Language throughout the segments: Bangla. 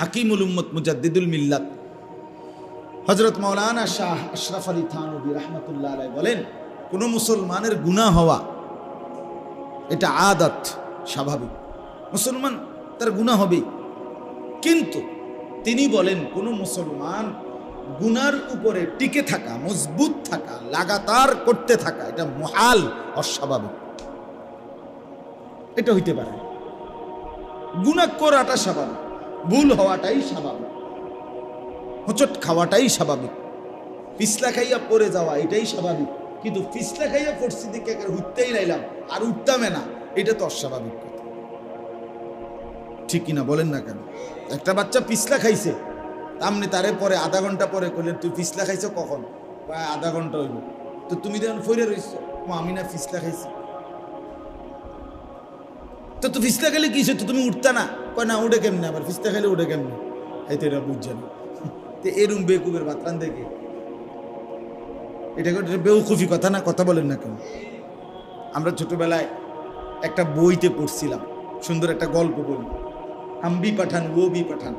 হাকিমুল উম্মত মুজাদ্দিদুল মিল্লাত। হজরত মৌলানা শাহ আশরাফ আলী থানবী রহমতুল্লাহ আলাই বলেন, কোনো মুসলমানের গুনাহ হওয়া, এটা আদাত স্বাভাবিক। মুসলমান তার গুনাহ হবে কিন্তু তিনি বলেন, কোনো মুসলমান গুনার উপরে টিকে থাকা, মজবুত থাকা, লাগাতার করতে থাকা, এটা মহাল, অস্বাভাবিক। এটা হইতে পারে। গুণা করাটা স্বাভাবিক। ভুল হওয়াটাই স্বাভাবিক। হোঁচট খাওয়াটাই স্বাভাবিক। পিছলা খাইয়া পড়ে যাওয়া, এটাই স্বাভাবিক। কিন্তু পিছলা খাইয়া পড়ছি দিকে উঠতেই নাইলাম, আর উঠতামে না, এটা তো অস্বাভাবিক কথা। ঠিক কিনা বলেন না কেন? একটা বাচ্চা পিছলা খাইছে আপনি তারে পরে, আধা ঘণ্টা পরে করলেন তুই পিছলা খাইছো কখন? কয় আধা ঘণ্টা হইব তো তুমি যখন ফইরে রইছ? ও আমি না পিছলা খাইছি। তো তুই ফিসলা খেলে কি হচ্ছে তুমি উঠতা না? কয়, না, উঠে কেমনে? আবার ফিসলা খেলে উঠে কেমনে? এই তো এটা বুঝছে না। তো এরম বেকুবের বাতরান দেখে। এটা বেউকুফি কথা না, কথা বলেন না কেন? আমরা ছোটবেলায় একটা বইতে পড়ছিলাম, সুন্দর একটা গল্প বলি। হাম্বি পাঠান ও বি পাঠান,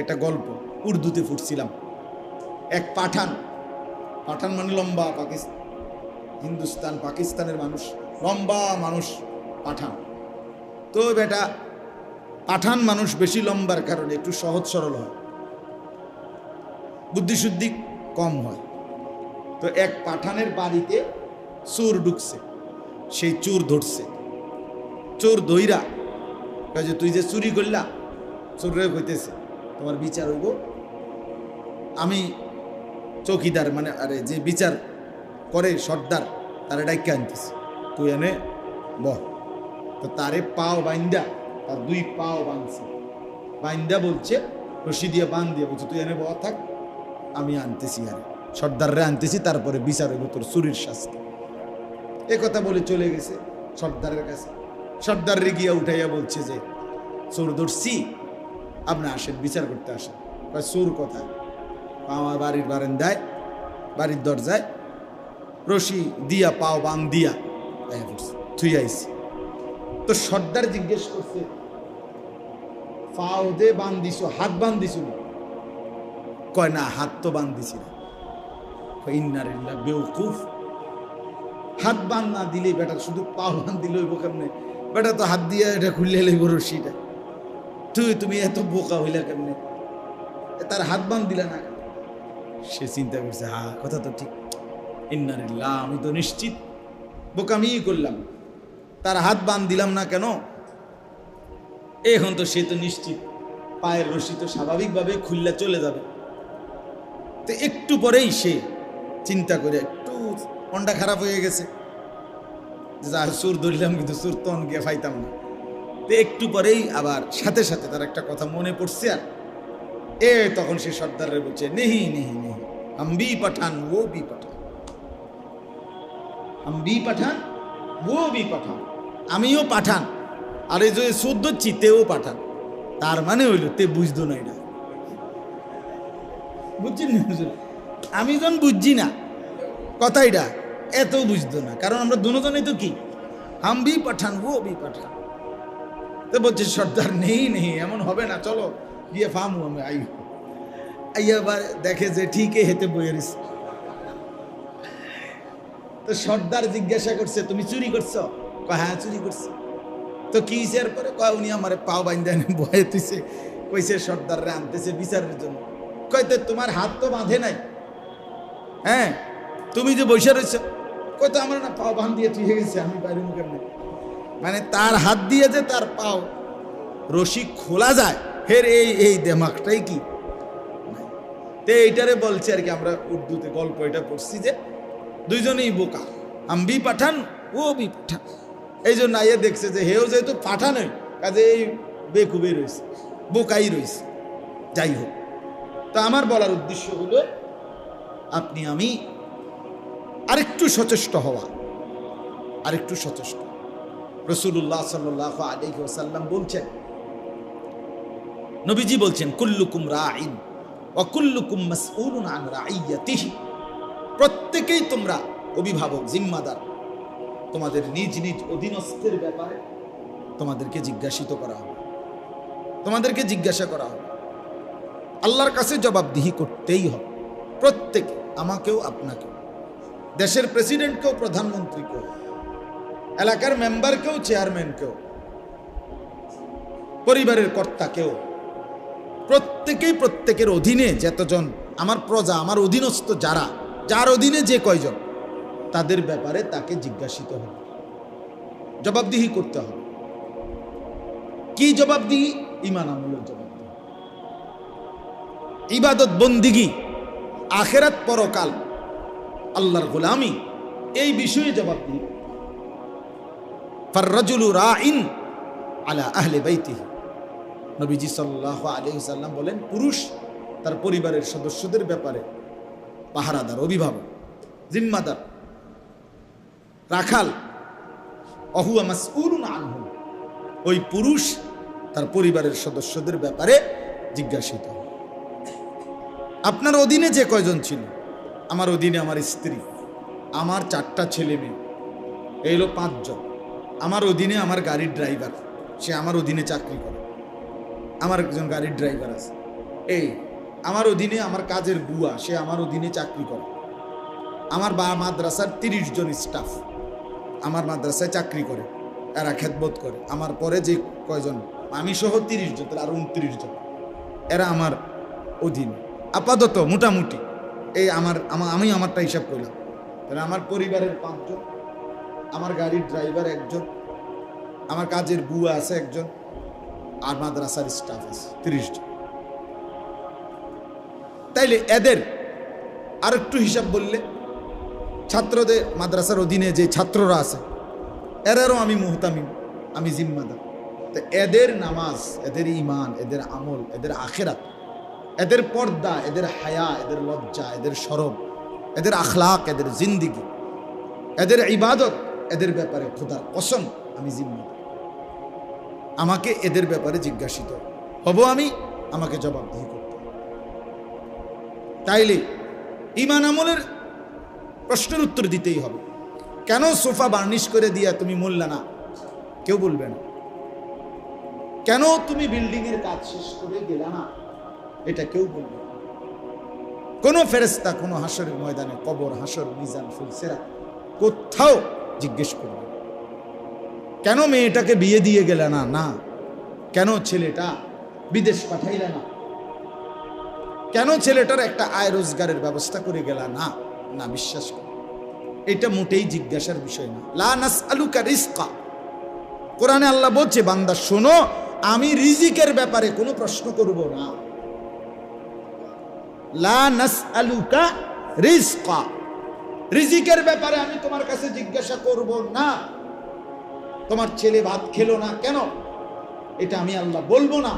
একটা গল্প উর্দুতে ফুটছিলাম এক পাঠান পাঠান মানে লম্বা পাকিস্তান হিন্দুস্তান, পাকিস্তানের মানুষ, লম্বা মানুষ, পাঠান। তো বেটা পাঠান মানুষ বেশি লম্বার কারণে একটু সহজ সরল হয়। বুদ্ধিশুদ্ধি কম হয়। তো এক পাঠানের বাড়িতে চোর ঢুকছে, সেই চোর ধরছে। চোর দইরা যে, তুই যে চুরি করলা চোরে হইতেছে, তোমার বিচার হইব। আমি চৌকিদার মানে আরে যে বিচার করে সর্দার, তারা ডাইকে আনতেছে। তুই এনে বহ। তো তারে পাও বাইন্দা তার দুই পাও বাঁধছে। বাইন্দা বলছে, রশি দিয়ে বান দিয়ে বলছে, তুই এনে বহ থাক, আমি আনতেছি আর। সর্দাররে আনতেছি, তারপরে বিচার হইব তোর চুরির শাস্তি। এ কথা বলে চলে গেছে সর্দারের কাছে। সর্দারে গিয়া উঠাইয়া বলছে যে, চোর ধরছি, আপনি আসেন, বিচার করতে আসেন। চোর কথা আমার বাড়ির বারান্দায়, বাড়ির দরজায়, রশি দিয়া, পাও বাং দিয়া থুই আইছি। তো সর্দার জিজ্ঞেস করছে পাও দে দিছ হাত বান দিছ না?" কয় না হাত তো বান দিছি না। কয়, ইন্নারিল্লাহ বেউকুফ হাত বান না দিলে বেটার শুধু পা বান দিলে হইব কেমনে? বেটা তো হাত দিয়ে এটা খুললে লইব রশিটা। তুই তুমি এত বোকা হইলা কেমনে? তার হাত বান দিলা না সে চিন্তা করছে হা কথা তো ঠিক। ইন্নারিল্লাহ আমি তো নিশ্চিত। বোকামিই করলাম। তার হাত বান দিলাম না কেন? এখন তো সে তো নিশ্চিত। পায়ের রশি তো স্বাভাবিকভাবে খুললে চলে যাবে। তো একটু পরেই সে চিন্তা করে একটু মনটা খারাপ হয়ে গেছে। যা সুর ধরলাম, কিন্তু সুর তন গিয়ে ফাইতাম না। তো একটু পরেই আবার সাথে সাথে তার একটা কথা মনে পড়ছে আর। এ তখন সে সর্দারে বলছে, নেহি নেহি নেহি। আমি পাঠান, ও বি পাঠান। আমি পাঠান, ও বি পাঠান। আমিও পাঠান। আর এই যে চোদ্দ চিতেও পাঠান। তার মানে হইল তে বুঝতো না। এটা বুঝছেন না? আমি যখন বুঝছি না কথা এটা এত বুঝতো না। কারণ আমরা দুজনেই তো কি? বি পাঠান, ও বি পাঠান। তো বলছে, সর্দার, নেই নেই, এমন হবে না, চলো, গিয়ে ফামু আমি আই আইয়া আবার দেখে যে ঠিকই হেতে বইয়ের তো সর্দার জিজ্ঞাসা করছে, তুমি চুরি করছ? কয় হ্যাঁ চুরি করছি। তো কি হিসের পরে? কয়, উনি আমার পাও বাইন্দা বয়ে তুইছে কইছে, সর্দাররে আনতেছে বিচারের জন্য। কয়, তো, তোমার হাত তো বাঁধে নাই? হ্যাঁ তুমি যে বসে রয়েছ কই তো, আমার না পাও বাঁধ তুই গেছে, আমি বাইরে মুখে নেই। মানে তার হাত দিয়ে যে তার পাও রশি খোলা যায়, ফের এই এই দেমাকটাই কি? তে, এইটারে বলছে আর কি, আমরা উর্দুতে গল্প এটা পড়ছি যে, দুইজনেই বোকা। আম্বি পাঠান, ও বি পাঠান। এই জন্য আইয়ে দেখছে যে হেও যেহেতু পাঠানে কাজে এই বেকুবে রয়েছে, বোকাই রয়েছে। যাই হোক, তো আমার বলার উদ্দেশ্য হলো, আপনি আমি আরেকটু সচেষ্ট হওয়া, আরেকটু সচেষ্ট। রসুল্লাহ সাল্লাহ আলহি ওসাল্লাম বলছেন, নবীজি বলছেন, কুল্লুকুম রাইন অকুল্লুকুম প্রত্যেকেই তোমরা অভিভাবক, জিম্মাদার। তোমাদের নিজ নিজ অধীনস্থের ব্যাপারে তোমাদেরকে জিজ্ঞাসিত করা হবে। তোমাদেরকে জিজ্ঞাসা করা হবে। আল্লাহর কাছে জবাবদিহি করতেই হবে। প্রত্যেকে আমাকেও আপনাকেও দেশের প্রেসিডেন্টকেও, প্রধানমন্ত্রীকেও, এলাকার মেম্বারকেও, চেয়ারম্যানকেও, পরিবারের কর্তাকেও, প্রত্যেকেই প্রত্যেকের অধীনে যতজন আমার প্রজা, আমার অধীনস্থ যারা, যার অধীনে যে কয়জন তাদের ব্যাপারে তাকে জিজ্ঞাসিত হবে। জবাবদিহি করতে হবে। কি জবাবদিহি? ইমান আমলের জবাবদিহি। ইবাদত বন্দিগি, আখেরাত পরকাল, আল্লাহর গোলামি, এই বিষয়ে জবাবদিহি ফাররাজুলু রাইন আলা আহলে বাইতিহি। নবীজি সাল্লাহ আলাইহি সাল্লাম বলেন, পুরুষ তার পরিবারের সদস্যদের ব্যাপারে পাহারাদার, অভিভাবক, জিম্মাদার রাখাল, অহুয়া মাসউলুন আনহু। ওই পুরুষ তার পরিবারের সদস্যদের ব্যাপারে জিজ্ঞাসিত। আপনার অধীনে যে কয়জন ছিল? আমার অধীনে আমার স্ত্রী, আমার চারটা ছেলে মেয়ে, এই হলো পাঁচজন। আমার অধীনে আমার গাড়ির ড্রাইভার, সে আমার অধীনে চাকরি করে। আমার একজন গাড়ির ড্রাইভার আছে। এই, আমার অধীনে আমার কাজের বুয়া, সে আমার অধীনে চাকরি করে। আমার বা মাদ্রাসার তিরিশ জন স্টাফ। মাদ্রাসায় চাকরি করে, এরা খেদবোধ করে। আমার পরে যে কয়জন আমি সহ তিরিশ জন, তাহলে আরও উনত্রিশ জন। এরা আমার অধীন। আপাতত মোটামুটি, এই আমার, আমা- আমি আমারটা হিসাব করলাম। তাহলে আমার পরিবারের পাঁচজন, আমার গাড়ির ড্রাইভার একজন, আমার কাজের বুয়া আছে একজন, আর মাদ্রাসার স্টাফ আছে তিরিশ জন। তাইলে এদের আর একটু হিসাব বললে ছাত্রদের মাদ্রাসার অধীনে যে ছাত্ররা আছে, এরারও আমি মুহতামিম, আমি জিম্মাদার। তো এদের নামাজ, এদের ইমান এদের আমল, এদের আখেরাত, এদের পর্দা, এদের হায়া, এদের লজ্জা, এদের সরব, এদের আখলাক, এদের জিন্দিগি, এদের ইবাদত, এদের ব্যাপারে খোদার কসম, আমি জিম্মাদার। আমাকে এদের ব্যাপারে জিজ্ঞাসিত হব। আমি? আমাকে জবাবদিহি করতে তাইলে ইমান আমলের প্রশ্নের উত্তর দিতেই হবে। কেন সোফা বার্নিশ করে দিয়া তুমি মূল্যা না? কেউ বলবে না। কেন তুমি বিল্ডিং এর কাজ শেষ করে গেলা না? এটা কেউ বলবে। কোনো ফেরেস্তা কোনো হাসরের ময়দানে কবর, হাসর, মিজান ফুলসেরা কোথাও জিজ্ঞেস করবে কেন মেয়েটাকে বিয়ে দিয়ে গেলে না? না। কেন ছেলেটা বিদেশ পাঠাইলে না? কেন ছেলেটার একটা আয় রোজগারের ব্যবস্থা করে গেলা না? না, বিশ্বাস কর। এটা মোটেই জিজ্ঞাসার বিষয় না। লা নাস আলুকা রিস্কা কোরআনে আল্লাহ বলছে, বান্দা, শোনো, আমি রিজিকের ব্যাপারে কোনো প্রশ্ন করব না। লা নাস আলুকা রিস্কা রিজিকের ব্যাপারে আমি তোমার কাছে জিজ্ঞাসা করব না। তোমার ছেলে ভাত খেলো না কেন? এটা আমি আল্লাহ বলব না।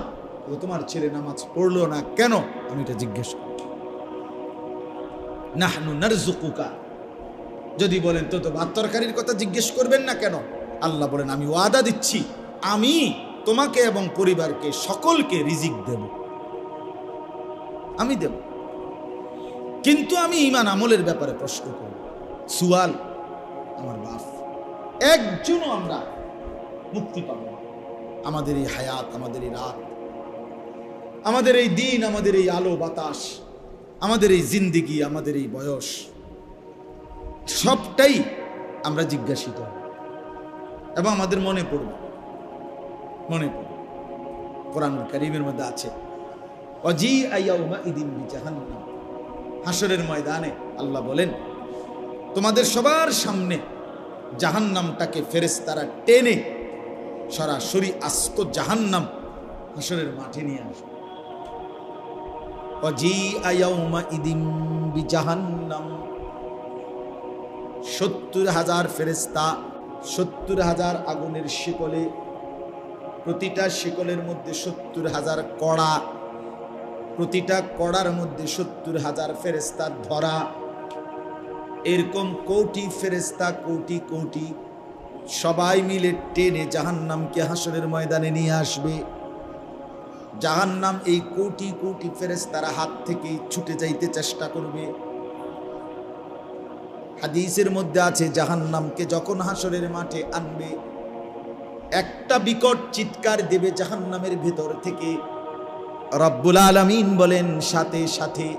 তোমার ছেলে নামাজ পড়ল না কেন? আমি এটা জিজ্ঞেস নাহনু নারজুকুকা যদি বলেন তো তো ভাত তরকারির কথা জিজ্ঞেস করবেন না কেন? আল্লাহ বলেন, আমি ওয়াদা দিচ্ছি। আমি তোমাকে এবং পরিবারকে সকলকে রিজিক দেব। আমি দেব। কিন্তু আমি ইমান আমলের ব্যাপারে প্রশ্ন করব। সুয়াল, আমার বাপ, একজনও আমরা মুক্তি পাব আমাদের এই হায়াত, আমাদের এই রাত, আমাদের এই দিন, আমাদের এই আলো বাতাস আমাদের এই জিন্দিগি, আমাদের এই বয়স, সবটাই আমরা জিজ্ঞাসিত। এবং আমাদের মনে পড়বে মনে পড়বে। কোরআন করিমের মধ্যে আছে অজি আইয়াউমা ইদিন জাহান্নাম হাসরের ময়দানে আল্লাহ বলেন, তোমাদের সবার সামনে জাহান্নামটাকে ফেরেশতারা টেনে সরাসরি আস্ত জাহান্নাম হাসরের মাঠে নিয়ে আসবে। সত্তর হাজার ফেরেস্তা সত্তর হাজার আগুনের শিকলে, প্রতিটা শিকলের মধ্যে সত্তর হাজার কড়া, প্রতিটা কড়ার মধ্যে সত্তর হাজার ফেরেস্তা ধরা। এরকম কোটি ফেরেস্তা কোটি কোটি, সবাই মিলে টেনে জাহান্নামকে হাসরের ময়দানে নিয়ে আসবে। জাহান্নাম এই কোটি কোটি ফেরেস্তারা হাত থেকে ছুটে যাইতে চেষ্টা করবে। হাদিসের মধ্যে আছে, জাহান্নামকে যখন হাসরের মাঠে আনবে, একটা বিকট চিৎকার দেবে জাহান্নামের ভেতর থেকে। রব্বুল আলামিন বলেন, সাথে সাথে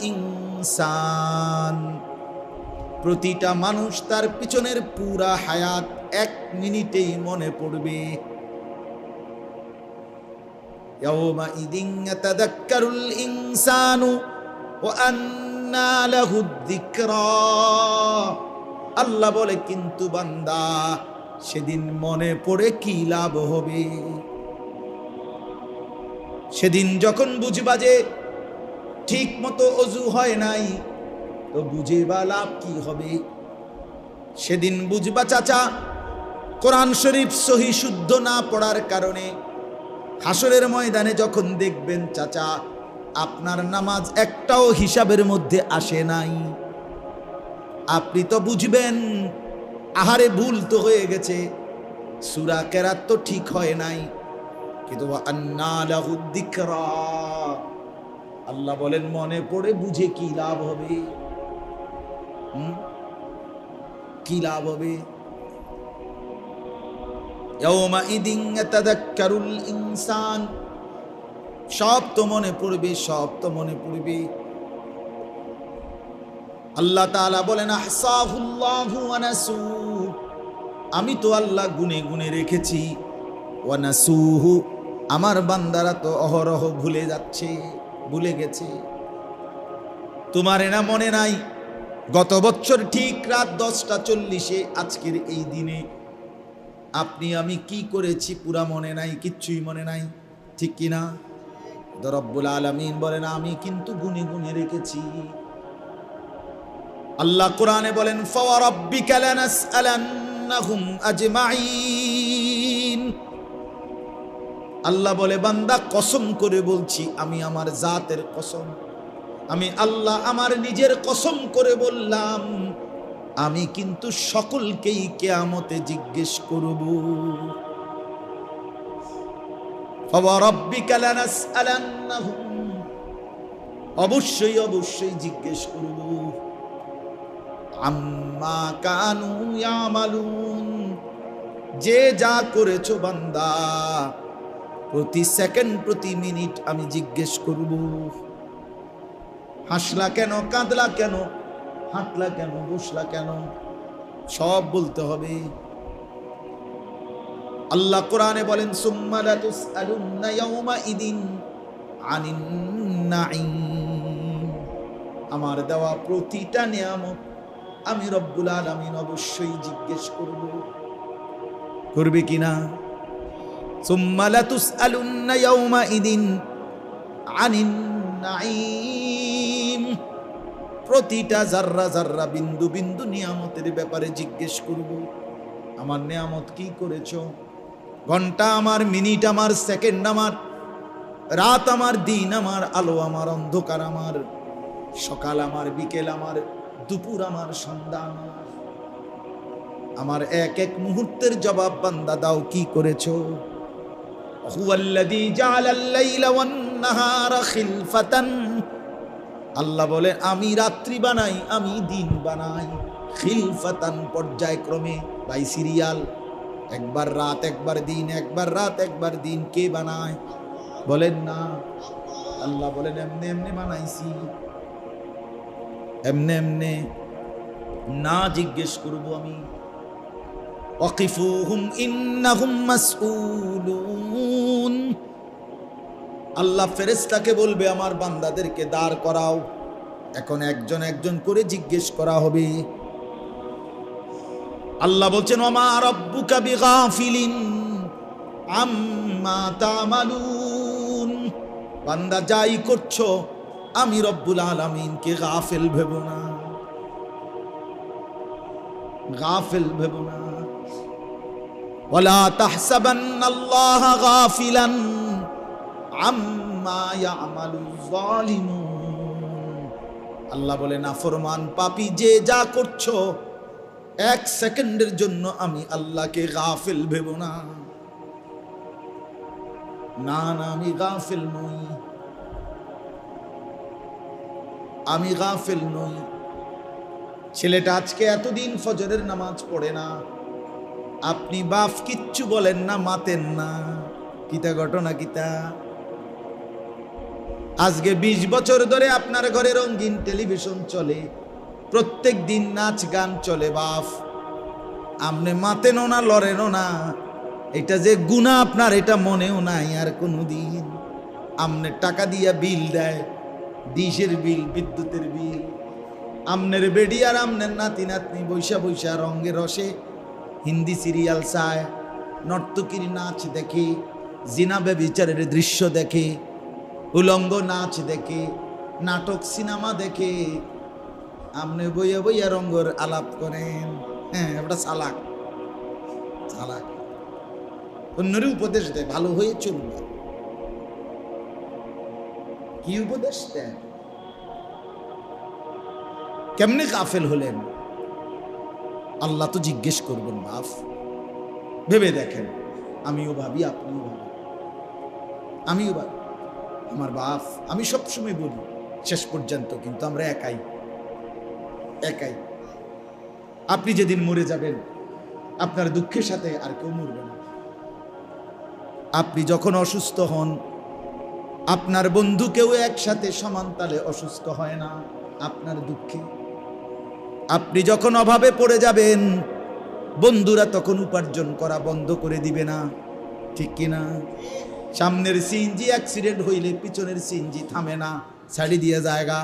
ইনসান। প্রতিটা মানুষ তার পিছনের পুরা হায়াত এক মিনিটেই মনে পড়বে। يومئذ يتذكر الإنسان وأنى له الذكرى আল্লাহ বলে কিন্তু বান্দা সেদিন মনে পড়ে কি লাভ হবে সেদিন যখন বুঝবা যে ঠিক মতো অজু হয় নাই তো বুঝে বা লাভ কি হবে সেদিন বুঝবা চাচা কোরআন শরীফ সহি শুদ্ধ না পড়ার কারণে হাসরের ময়দানে যখন দেখবেন চাচা, আপনার নামাজ একটাও হিসাবের মধ্যে আসে নাই আপনি তো বুঝবেন, আহারে ভুল তো হয়ে গেছে, সুরা কেরাত তো ঠিক হয় নাই কিন্তু। আল্লাহ বলেন, মনে পড়ে বুঝে কি লাভ হবে? কি লাভ হবে ইনসান সব তো মনে পড়বে, সব তো মনে পড়বে। আল্লাহ তালা বলেন আমি তো আল্লাহ গুনে গুনে রেখেছি। ওয়ানাসুহু আমার বান্দারা তো অহরহ ভুলে যাচ্ছে, ভুলে গেছে। তোমার এনা মনে নাই, গত বছর ঠিক রাত দশটা চল্লিশে আজকের এই দিনে আপনি, আমি কি করেছি পুরা মনে নাই, কিচ্ছুই মনে নাই, ঠিক কি না তো রব্বুল আলমিন বলেন, আমি কিন্তু গুনে গুনে রেখেছি। আল্লাহ কোরআনে বলেন আল্লাহ বলে, বান্দা, কসম করে বলছি, আমি আমার জাতের কসম। আমি আল্লাহ আমার নিজের কসম করে বললাম। আমি কিন্তু সকলকেই কেয়ামতে জিজ্ঞেস করব। অবশ্যই অবশ্যই জিজ্ঞেস করব। আম্মা কানু আমালুন যে যা করেছ বান্দা, প্রতি সেকেন্ড, প্রতি মিনিট আমি জিজ্ঞেস করব। হাসলা কেন, কাঁদলা কেন? হাঁটলা কেন, বসলা কেন? সব বলতে হবে। আল্লাহ কোরআনে বলেন আমার দেওয়া প্রতিটা নিয়ামত আমি রব্বুল আলামিন অবশ্যই জিজ্ঞেস করব। করবে কিনা সুম্মা লাতুসআলুন্না ইয়াউমা ইদিন আনিন নাঈম। প্রতিটা জাররা জাররা বিন্দু বিন্দু নিয়ামতের ব্যাপারে জিজ্ঞেস করব। আমার নিয়ামত কি করেছ? ঘণ্টা আমার, মিনিট আমার, সেকেন্ড আমার, রাত আমার, দিন আমার, আলো আমার, অন্ধকার আমার, সকাল আমার, বিকেল আমার, দুপুর আমার, সন্ধ্যা আমার। আমার এক এক মুহূর্তের জবাব বান্দা দাও, কি করেছ? হুয়াল্লাযী জাআলাল লাইলা ওয়ান নাহারা খিলফাতান আল্লাহ বলে, আমি রাত্রি বানাই, আমি দিন বানাই। খিলফাতান পর্যায়ক্রমে বাই সিরিয়াল। একবার রাত, একবার দিন, একবার রাত, একবার দিন কে বানায়? বলেন না। আল্লাহ বলেন, এমনি এমনি বানাইছি। এমনে এমনে না জিজ্ঞেস করব আমি। ওয়াকিফুহুম ইন্নাহুম মাসউলুন আল্লাহ ফেরেস্তাকে বলবে, আমার বান্দাদেরকে দাঁড় করাও। এখন একজন একজন করে জিজ্ঞেস করা হবে। আল্লাহ বলছেন বিগাফিলিন আম্মা বান্দা, যাই করছ, আমি রব্বুল আলামিনকে গাফেল ভেবো না। গাফেল ভেবো না। ওয়ালা তাহসাবান্নাল্লাহা গাফিলান। আল্লাহ বলে না ফরমান পাপী, যে যা করছ, এক সেকেন্ডের জন্য আমি আল্লাহকে গাফিল ভেব না। না না, আমি গাফিল নই। আমি গাফিল নই। ছেলেটা আজকে এতদিন ফজরের নামাজ পড়ে না। আপনি বাপ কিচ্ছু বলেন না, মাতেন না। কিতা ঘটনা কিতা? আজকে ২০ বছর ধরে আপনার ঘরে রঙিন টেলিভিশন চলে, প্রত্যেক দিন নাচ গান চলে বাপ। আপনি মাতেনও না লড়েনও না। এটা যে গুণা আপনার, এটা মনেও নাই আর কোনো দিন আমনে টাকা দিয়া বিল দেয়, ডিশের বিল, বিদ্যুতের বিল। আমনের বেডি আর আমনের নাতি নাতনি বৈশা বৈশা রঙে রসে, হিন্দি সিরিয়াল চায়, নর্তকীর নাচ দেখে জিনাবে বিচারের দৃশ্য দেখে। উলঙ্গ নাচ দেখে, নাটক, সিনেমা দেখে আপনি বইয়া বইয়া রঙ্গর আলাপ করেন। হ্যাঁ ওটা চালাক। চালাক। অন্যরই উপদেশ দেয়, ভালো হয়ে চলবে। কি উপদেশ দেন কেমনে কাফেল হলেন? আল্লাহ তো জিজ্ঞেস করবেন বাপ ভেবে দেখেন, আমিও ভাবি, আপনিও ভাবি আমিও ভাবি। আমার বাপ, আমি সবসময় বলি, শেষ পর্যন্ত কিন্তু আমরা একাই একাই। আপনি যেদিন মরে যাবেন, আপনার দুঃখের সাথে আর কেউ মরবে না। আপনি যখন অসুস্থ হন, আপনার বন্ধু কেউ একসাথে সমান তালে অসুস্থ হয় না, আপনার দুঃখে। আপনি যখন অভাবে পড়ে যাবেন, বন্ধুরা তখন উপার্জন করা বন্ধ করে দিবে না, ঠিক কিনা? সামনের সিএনজি অ্যাক্সিডেন্ট হইলে পিছনের সিএনজি থামে না ছাড়ি দিয়ে জায়গা